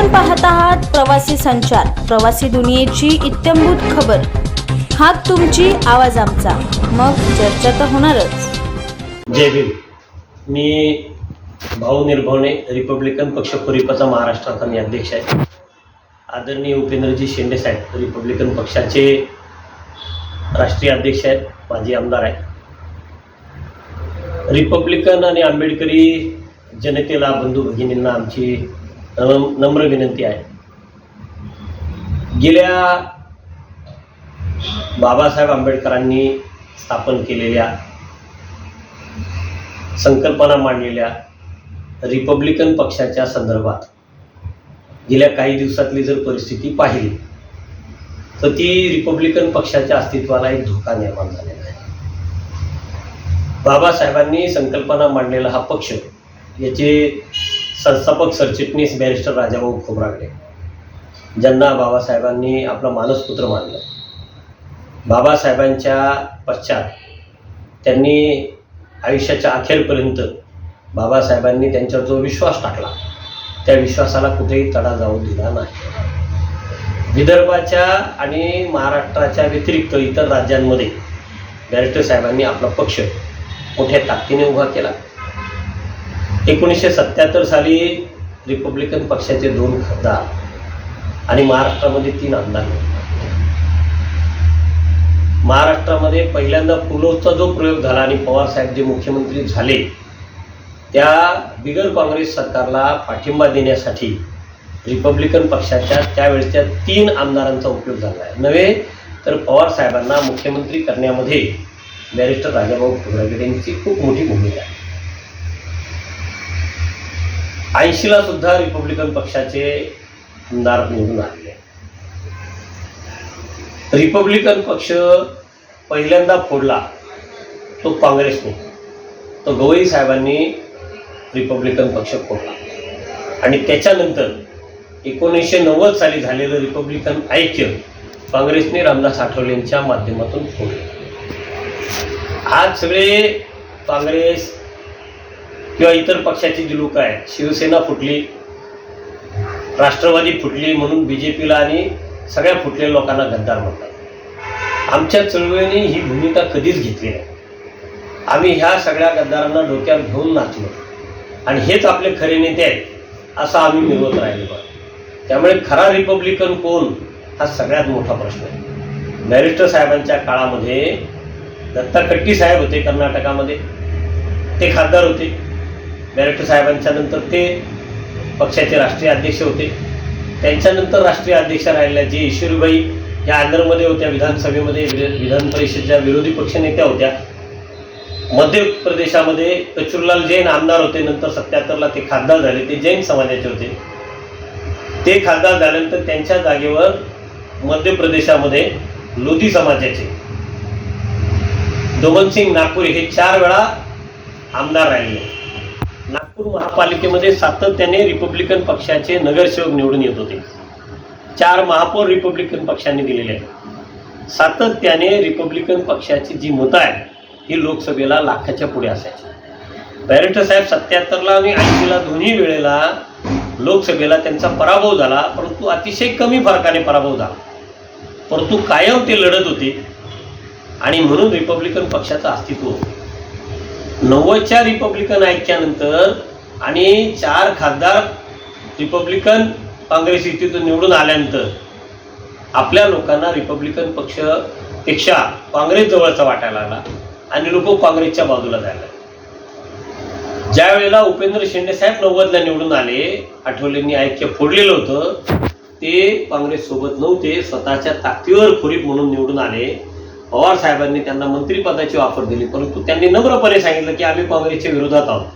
आपण पाहत आहात प्रवासी संचार प्रवासी दुनियेची इत्यंभूत खबर. हात तुमची आवाज आमचा. मग चर्चा तर होणारच. जय भीम. मी भाऊ निर्भवणे रिपब्लिकन पक्ष परिपचा महाराष्ट्राचा मी अध्यक्ष आहे. आदरणीय उपेंद्रजी शिंदे साहेब रिपब्लिकन पक्षाचे राष्ट्रीय अध्यक्ष आहेत माजी आमदार आहे रिपब्लिकन आणि आंबेडकरी जनतेला बंधू भगिनींना आमची नम्र विनंती आहे. गेल्या बाबासाहेब आंबेडकरांनी स्थापन केलेल्या संकल्पना मांडलेल्या रिपब्लिकन पक्षाच्या संदर्भात गेल्या काही दिवसातली जर परिस्थिती पाहिली तर ती रिपब्लिकन पक्षाच्या अस्तित्वाला एक धोका निर्माण झालेला आहे. बाबासाहेबांनी संकल्पना मांडलेला हा पक्ष याचे संस्थापक सरचिटणीस बॅरिस्टर राजाभाऊ खोबरागडे ज्यांना बाबासाहेबांनी आपला मानसपुत्र मानलं. बाबासाहेबांच्या पश्चात त्यांनी आयुष्याच्या अखेरपर्यंत बाबासाहेबांनी त्यांच्यावर जो विश्वास टाकला त्या विश्वासाला कुठेही तडा जाऊ दिला नाही. विदर्भाच्या आणि महाराष्ट्राच्या व्यतिरिक्त इतर राज्यांमध्ये बॅरिस्टर साहेबांनी आपला पक्ष मोठ्या ताकदीने उभा केला. एकोणीसशे सत्याहत्तर साली रिपब्लिकन पक्षाचे दोन खासदार आणि महाराष्ट्रामध्ये तीन आमदार महाराष्ट्रामध्ये पहिल्यांदा पुलोचा जो प्रयोग झाला आणि पवार साहेब जे मुख्यमंत्री झाले त्या बिगर काँग्रेस सरकारला पाठिंबा देण्यासाठी रिपब्लिकन पक्षाच्या त्यावेळेच्या तीन आमदारांचा उपयोग झाला आहे. नव्हे तर पवार साहेबांना मुख्यमंत्री करण्यामध्ये बॅरिस्टर राजाभाऊ खोब्रागडे यांची खूप मोठी भूमिका आहे. ऐंशीला सुद्धा रिपब्लिकन पक्षाचे आमदार निवडून आलेले रिपब्लिकन पक्ष पहिल्यांदा फोडला तो काँग्रेसने तो गवई साहेबांनी रिपब्लिकन पक्ष फोडला. आणि त्याच्यानंतर एकोणीसशे नव्वद साली झालेलं रिपब्लिकन ऐक्य काँग्रेसने रामदास आठवलेंच्या माध्यमातून फोडलं. आज सगळे काँग्रेस किंवा इतर पक्षाची जी लोकं आहेत शिवसेना फुटली राष्ट्रवादी फुटली म्हणून बी जे पीला आणि सगळ्या फुटलेल्या लोकांना गद्दार म्हणतात. आमच्या चळवळीने ही भूमिका कधीच घेतली नाही. आम्ही ह्या सगळ्या गद्दारांना डोक्यावर घेऊन नाचलो. आणि हेच आपले खरे नेते आहेत असं आम्ही मिळवत राहिलो बा त्यामुळे खरा रिपब्लिकन कोण हा सगळ्यात मोठा प्रश्न आहे. बॅरिस्टर साहेबांच्या काळामध्ये दत्ता कट्टी साहेब होते कर्नाटकामध्ये. ते खासदार होते. बॅरिस्टर साहेबांच्या नंतर ते पक्षाचे राष्ट्रीय अध्यक्ष होते. त्यांच्यानंतर राष्ट्रीय अध्यक्ष राहिल्या जे ईश्वरीबाई या आंध्रमध्ये होत्या विधानसभेमध्ये विधान परिषदेच्या विरोधी पक्षनेत्या होत्या. मध्य प्रदेशामध्ये कचुरलाल जैन आमदार होते नंतर सत्याहत्तरला ते खासदार झाले ते जैन समाजाचे होते. ते खासदार झाल्यानंतर त्यांच्या जागेवर मध्य प्रदेशामध्ये लोधी समाजाचे. दोमनसिंग नागपूर हे चार वेळा आमदार राहिले. नागपूर महापालिकेमध्ये सातत्याने रिपब्लिकन पक्षाचे नगरसेवक निवडून येत होते. चार महापौर रिपब्लिकन पक्षाने दिलेले आहेत. सातत्याने रिपब्लिकन पक्षाची जी मतं आहेत ही लोकसभेला लाखाच्या पुढे असायची. बॅरिस्टर साहेब सत्याहत्तरला आणि ऐंशीला दोन्ही वेळेला लोकसभेला त्यांचा पराभव झाला परंतु अतिशय कमी फरकाने पराभव झाला. परंतु कायम ते लढत होते आणि म्हणून रिपब्लिकन पक्षाचं अस्तित्व होतं. नव्वदच्या रिपब्लिकन ऐक्यानंतर आणि चार खासदार रिपब्लिकन काँग्रेस युतीतून निवडून आल्यानंतर आपल्या लोकांना रिपब्लिकन पक्षपेक्षा काँग्रेस जवळचा वाटायला लागला आणि लोक काँग्रेसच्या बाजूला जायला ज्या वेळेला उपेंद्र शेंडे साहेब नव्वदला निवडून आले आठवलेंनी ऐक्य फोडलेलं होतं ते काँग्रेस सोबत नव्हते स्वतःच्या ताकदीवर खुरीप म्हणून निवडून आले. पवार साहेबांनी त्यांना मंत्रिपदाची ऑफर दिली परंतु त्यांनी नम्रपणे सांगितलं की आम्ही काँग्रेसच्या विरोधात आहोत.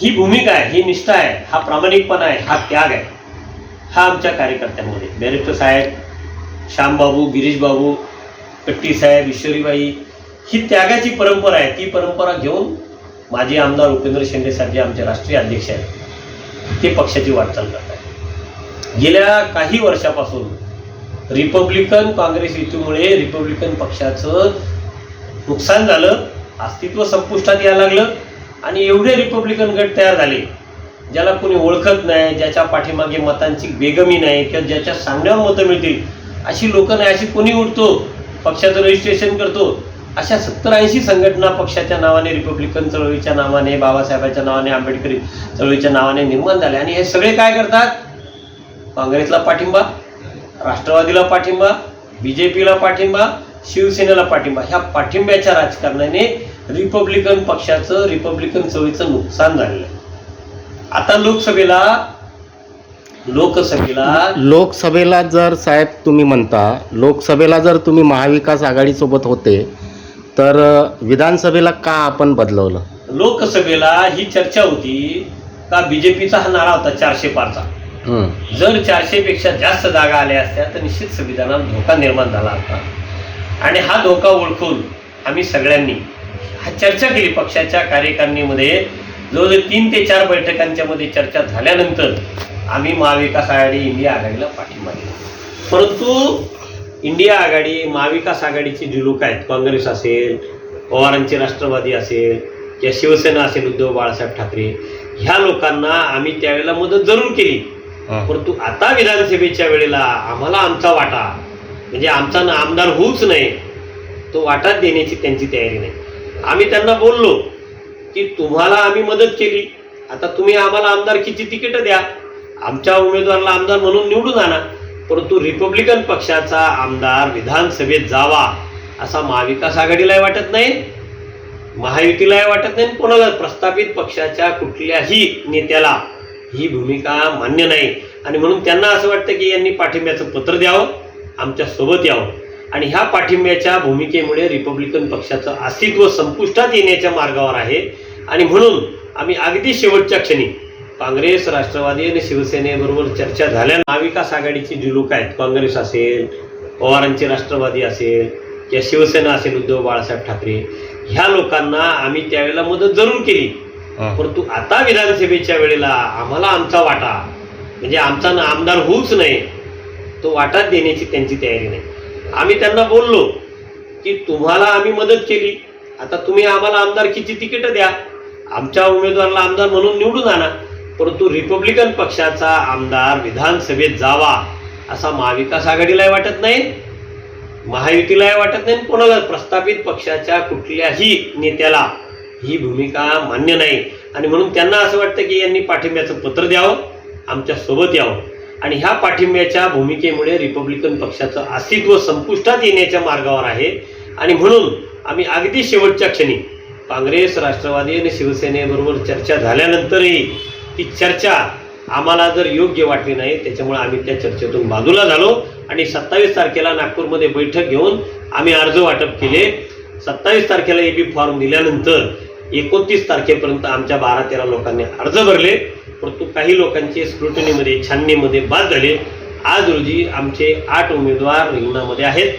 ही भूमिका आहे ही निष्ठा आहे हा प्रामाणिकपणा आहे हा त्याग आहे. हा आमच्या कार्यकर्त्यांमध्ये. बॅरिस्टर साहेब श्यामबाबू गिरीशबाबू कट्टी साहेब ईश्वरीबाई ही त्यागाची परंपरा आहे. ती परंपरा घेऊन माजी आमदार उपेंद्र शिंदे साहेब जे आमचे राष्ट्रीय अध्यक्ष आहेत. ते पक्षाची वाटचाल करत आहेत गेल्या काही वर्षापासून रिपब्लिकन काँग्रेस युतीमुळे रिपब्लिकन पक्षाचं नुकसान झालं अस्तित्व संपुष्टात यायला लागलं. आणि एवढे रिपब्लिकन गट तयार झाले ज्याला कोणी ओळखत नाही ज्याच्या पाठीमागे मतांची बेगमी नाही किंवा ज्याच्या सांगण्यावर मतं मिळतील अशी लोक नाही अशी कोणी उठतो पक्षाचं रजिस्ट्रेशन करतो. अशा सत्तर ऐंशी संघटना पक्षाच्या नावाने रिपब्लिकन चळवळीच्या नावाने बाबासाहेबांच्या नावाने आंबेडकरी चळवळीच्या नावाने निर्माण झाले. आणि हे सगळे काय करतात? काँग्रेसला पाठिंबा राष्ट्रवादीला पाठिंबा बी जे पीला पाठिंबा शिवसेनेला पाठिंबा. ह्या पाठिंब्याच्या राजकारणाने रिपब्लिकन पक्षाचं रिपब्लिकन चळवळीचं नुकसान झालेलं आहे. आता लोकसभेला लोकसभेला लोकसभेला जर साहेब तुम्ही म्हणता लोकसभेला जर तुम्ही महाविकास आघाडीसोबत होते तर विधानसभेला का आपण बदलवलं? लोकसभेला ही चर्चा होती का बीजेपीचा हा नारा होता चारशे पारचा? हं. जर चारशे पेक्षा जास्त जागा आल्या असत्या तर निश्चित संविधानात धोका निर्माण झाला असता आणि हा धोका ओळखून आम्ही सगळ्यांनी चर्चा केली पक्षाच्या कार्यकारिणीमध्ये. जवळजवळ तीन ते चार बैठकांच्या मध्ये चर्चा झाल्यानंतर आम्ही महाविकास आघाडी इंडिया आघाडीला पाठिंबा दिला. परंतु इंडिया आघाडी महाविकास आघाडीची जी लोक आहेत काँग्रेस असेल पवारांचे राष्ट्रवादी असेल किंवा शिवसेना असेल उद्धव बाळासाहेब ठाकरे ह्या लोकांना आम्ही त्यावेळेला मदत जरूर केली. परंतु आता विधानसभेच्या वेळेला आम्हाला आमचा वाटा म्हणजे आमचा आमदार होऊच नाही तो वाटा देण्याची त्यांची तयारी नाही. आम्ही त्यांना बोललो की तुम्हाला आम्ही मदत केली. आता तुम्ही आम्हाला आमदारकीची तिकीट द्या. आमच्या उमेदवाराला आमदार म्हणून निवडून आणा. परंतु रिपब्लिकन पक्षाचा आमदार विधानसभेत जावा असा महाविकास आघाडीलाही वाटत नाही महायुतीलाही वाटत नाही आणि कोणाला प्रस्थापित पक्षाच्या कुठल्याही नेत्याला ही भूमिका मान्य नाही. आणि म्हणून त्यांना असं वाटतं की यांनी पाठिंब्याचं पत्र द्यावं आमच्यासोबत यावं. आणि ह्या पाठिंब्याच्या भूमिकेमुळे रिपब्लिकन पक्षाचं अस्तित्व संपुष्टात येण्याच्या मार्गावर आहे. आणि म्हणून आम्ही अगदी शेवटच्या क्षणी काँग्रेस राष्ट्रवादी आणि शिवसेनेबरोबर चर्चा झाल्या. महाविकास आघाडीची जी लोक आहेत काँग्रेस असेल पवारांचे राष्ट्रवादी असेल किंवा शिवसेना असेल उद्धव बाळासाहेब ठाकरे ह्या लोकांना आम्ही त्यावेळेला मदत जरूर केली. परंतु आता विधानसभेच्या वेळेला आम्हाला आमचा वाटा म्हणजे आमचा आमदार होऊच नाही तो वाटा देण्याची त्यांची तयारी नाही. आम्ही त्यांना बोललो की तुम्हाला आम्ही मदत केली. आता तुम्ही आम्हाला आमदारकीची तिकीट द्या. आमच्या उमेदवाराला आमदार म्हणून निवडून आणा. परंतु रिपब्लिकन पक्षाचा आमदार विधानसभेत जावा असा महाविकास आघाडीलाही वाटत नाही. महायुतीलाही वाटत नाही. कोणाला प्रस्थापित पक्षाच्या कुठल्याही नेत्याला ही भूमिका मान्य नाही. आणि म्हणून त्यांना असं वाटतं की यांनी पाठिंब्याचं पत्र द्यावं आमच्यासोबत यावं. आणि ह्या पाठिंब्याच्या भूमिकेमुळे रिपब्लिकन पक्षाचं अस्तित्व संपुष्टात येण्याच्या मार्गावर आहे. आणि म्हणून आम्ही अगदी शेवटच्या क्षणी काँग्रेस राष्ट्रवादी आणि शिवसेनेबरोबर चर्चा झाल्यानंतरही ती चर्चा आम्हाला जर योग्य वाटली नाही त्याच्यामुळे आम्ही त्या चर्चेतून बाजूला झालो आणि सत्तावीस तारखेला नागपूरमध्ये बैठक घेऊन आम्ही अर्ज वाटप केले. सत्तावीस तारखेला ए बी फॉर्म दिल्यानंतर एकोणतीस तारखेपर्यंत आमच्या बारा तेरा लोकांनी अर्ज भरले. परंतु काही लोकांचे स्क्रुटनीमध्ये छाननीमध्ये बाद झाले. आज रोजी आमचे आठ उमेदवार रिंगणामध्ये आहेत.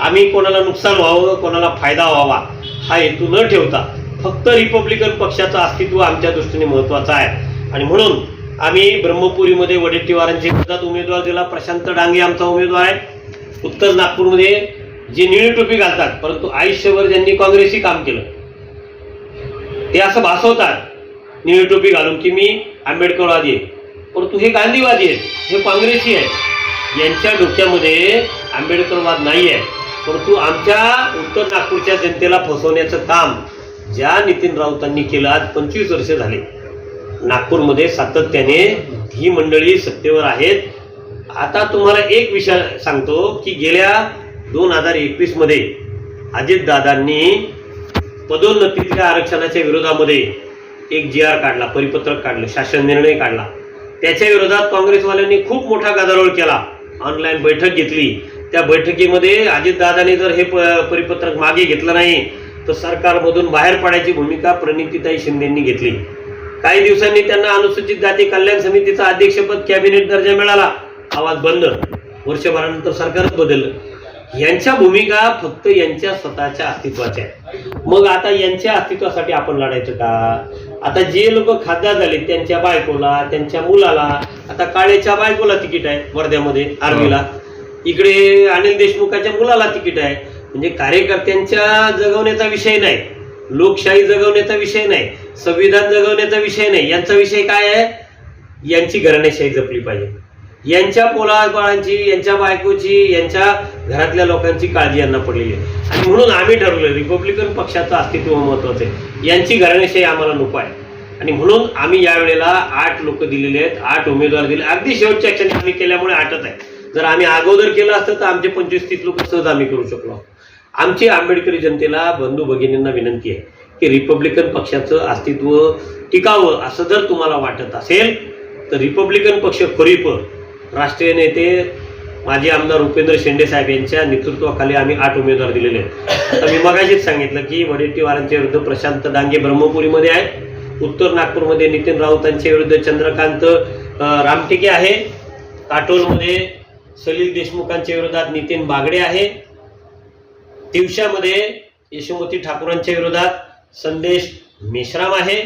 आम्ही कोणाला नुकसान व्हावं कोणाला फायदा व्हावा हा हेतू न ठेवता फक्त रिपब्लिकन पक्षाचं अस्तित्व आमच्या दृष्टीने महत्त्वाचं आहे. आणि म्हणून आम्ही ब्रह्मपुरीमध्ये वडेट्टीवारांचे विरोधात उमेदवार दिला. प्रशांत डांगे आमचा उमेदवार आहे. उत्तर नागपूरमध्ये जे निळी टोपी घालतात परंतु आयुष्यभर ज्यांनी काँग्रेसही काम केलं ते असं भासवतात. निळी टोपी घालून की मी आंबेडकरवादी आहे. परंतु हे गांधीवादी आहेत हे काँग्रेसी आहेत यांच्या डोक्यामध्ये आंबेडकरवाद नाही आहे. परंतु आमच्या उत्तर नागपूरच्या जनतेला फसवण्याचं काम ज्या नितीन राऊतांनी केलं आज पंचवीस वर्ष झाले. नागपूरमध्ये सातत्याने ही मंडळी सत्तेवर आहेत. आता तुम्हाला एक विषय सांगतो की गेल्या दोन हजार एकवीसमध्ये अजितदादांनी पदोन्नतीतल्या आरक्षणाच्या विरोधामध्ये एक जी आर काढला परिपत्रक काढलं शासन निर्णय काढला. त्याच्या विरोधात काँग्रेसवाल्यांनी खूप मोठा गदारोळ केला. ऑनलाईन बैठक घेतली. त्या बैठकीमध्ये अजितदादांनी जर हे प- परिपत्रक मागे घेतलं नाही तर सरकारमधून बाहेर पडायची भूमिका प्रणितीताई शिंदेंनी घेतली. काही दिवसांनी त्यांना अनुसूचित जाती कल्याण समितीचा अध्यक्षपद कॅबिनेट दर्जा मिळाला. आवाज बंद. वर्षभरानंतर सरकारच बदललं. यांच्या भूमिका फक्त यांच्या स्वतःच्या अस्तित्वाच्या आहे मग आता यांच्या अस्तित्वासाठी आपण लढायचं का? आता जे लोक खासदार झाले त्यांच्या बायकोला त्यांच्या मुलाला आता काळेच्या बायकोला तिकीट आहे वर्ध्यामध्ये आर्मीला. इकडे अनिल देशमुखाच्या मुलाला तिकीट आहे. म्हणजे कार्यकर्त्यांच्या जगवण्याचा विषय नाही. लोकशाही जगवण्याचा विषय नाही. संविधान जगवण्याचा विषय नाही. यांचा विषय काय आहे? यांची घराणेशाही जपली पाहिजे. यांच्या पोलाबाळांची यांच्या बायकोची यांच्या घरातल्या लोकांची काळजी यांना पडलेली आहे. आणि म्हणून आम्ही ठरवलं रिपब्लिकन पक्षाचं अस्तित्व महत्वाचं आहे. यांची घराण्याशाही आम्हाला नको आहे. आणि म्हणून आम्ही यावेळेला आठ लोक दिलेले आहेत आठ उमेदवार दिले. अगदी शेवटच्या क्षणी आम्ही केल्यामुळे आठच आहे. जर आम्ही अगोदर केलं असतं तर आमचे पंचवीस तीस लोक सहज आम्ही करू शकलो आमची आंबेडकरी जनतेला बंधू भगिनींना विनंती आहे की रिपब्लिकन पक्षाचं अस्तित्व टिकावं असं जर तुम्हाला वाटत असेल तर रिपब्लिकन पक्ष खरीप राष्ट्रीय नेते माजी आमदार उपेंद्र शेंडे साहेब यांच्या नेतृत्वाखाली आम्ही आठ उमेदवार दिलेले आहेत. आता मी मगाशीच सांगितलं की वडेट्टीवारांच्या विरुद्ध प्रशांत डांगे ब्रह्मपुरीमध्ये आहेत. उत्तर नागपूरमध्ये नितीन राऊतांच्या विरुद्ध चंद्रकांत रामटेके आहे. काटोलमध्ये सलील देशमुखांच्या विरोधात नितीन बागडे आहे. तिवशामध्ये यशोमती ठाकूरांच्या विरोधात संदेश मेश्राम आहे.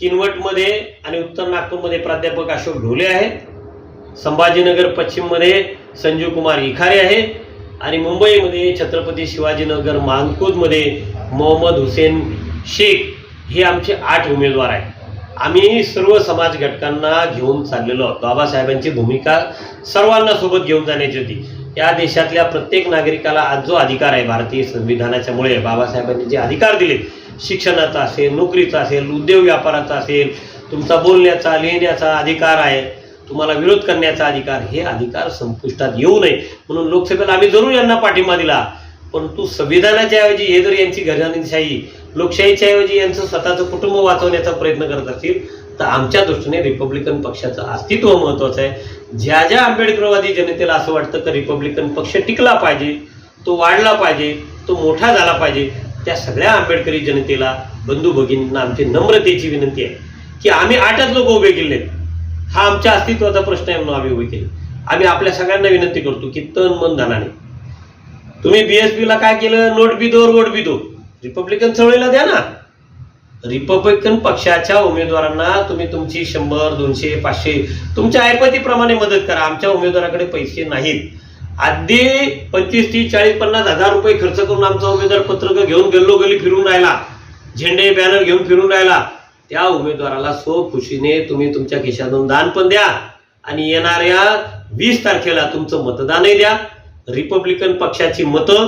किनवटमध्ये आणि उत्तर नागपूरमध्ये प्राध्यापक अशोक ढोले आहेत. संभाजीनगर पश्चिममध्ये संजीव कुमार इखारे आहे आणि मुंबईमध्ये छत्रपती शिवाजीनगर मानकोदमध्ये मोहम्मद हुसेन शेख हे आमचे आठ उमेदवार आहेत. आम्ही सर्व समाज घटकांना घेऊन चाललेलो आहोत. बाबासाहेबांची भूमिका सर्वांना सोबत घेऊन जाण्याची होती. या देशातल्या प्रत्येक नागरिकाला आज जो अधिकार आहे भारतीय संविधानाच्यामुळे बाबासाहेबांनी जे अधिकार दिले शिक्षणाचा असेल नोकरीचा असेल उद्योग व्यापाराचा असेल तुमचा बोलण्याचा लिहिण्याचा अधिकार आहे तुम्हाला विरोध करण्याचा अधिकार हे अधिकार संपुष्टात येऊ नये. म्हणून लोकसभेला आम्ही जरूर यांना पाठिंबा दिला. परंतु संविधानाच्या ऐवजी हे जर यांची घराणीशाही लोकशाहीच्या ऐवजी यांचं स्वतःचं कुटुंब वाचवण्याचा प्रयत्न करत असतील तर आमच्या दृष्टीने रिपब्लिकन पक्षाचं अस्तित्व महत्वाचं आहे. ज्या ज्या आंबेडकरवादी जनतेला असं वाटतं तर रिपब्लिकन पक्ष टिकला पाहिजे तो वाढला पाहिजे तो मोठा झाला पाहिजे त्या सगळ्या आंबेडकरी जनतेला बंधू भगिनींना आमची नम्रतेची विनंती आहे की आम्ही आठच लोक उभे केले हा आमच्या अस्तित्वाचा प्रश्न आहे म्हणून आम्ही उभे केले. आम्ही आपल्या सगळ्यांना विनंती करतो की तन मन धनाने. तुम्ही बीएसपी ला काय केलं? नोट बी दो वोट बी दो रिपब्लिकन चळवळीला द्या ना. रिपब्लिकन पक्षाच्या उमेदवारांना तुम्ही तुमची शंभर दोनशे पाचशे तुमच्या ऐपतीप्रमाणे मदत करा. आमच्या उमेदवाराकडे पैसे नाहीत. अगदी पंचवीस तीस चाळीस पन्नास हजार रुपये खर्च करून आमचा उमेदवार पत्रक घेऊन गल्लो गली फिरून राहिला. झेंडे बॅनर घेऊन फिरून राहिला. त्या उमेदवाराला सो खुशीने तुम्ही तुमच्या खिशातून दान पण द्या आणि येणाऱ्या वीस तारखेला तुमचं मतदानही द्या. रिपब्लिकन पक्षाची मतं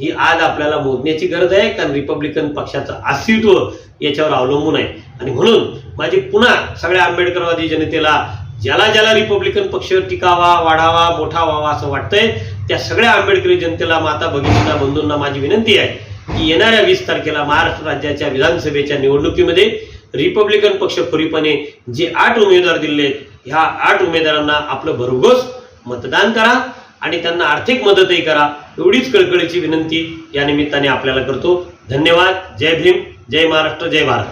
ही आज आपल्याला मोजण्याची गरज आहे कारण रिपब्लिकन पक्षाचं अस्तित्व याच्यावर अवलंबून आहे. आणि म्हणून माझी पुन्हा सगळ्या आंबेडकरवादी जनतेला ज्याला ज्याला रिपब्लिकन पक्ष टिकावा वाढावा मोठा व्हावा असं वाटतंय त्या सगळ्या आंबेडकरी जनतेला माता भगिनींना बंधूंना माझी विनंती आहे की येणाऱ्या वीस तारखेला महाराष्ट्र राज्याच्या विधानसभेच्या निवडणुकीमध्ये रिपब्लिकन पक्ष खुरीपणे जे आठ उमेदवार दिले ह्या आठ उमेदवारांना आपलं भरघोस मतदान करा आणि त्यांना आर्थिक मदतही करा. एवढीच कळकळीची विनंती या निमित्ताने आपल्याला करतो. धन्यवाद. जय भीम. जय महाराष्ट्र. जय भारत.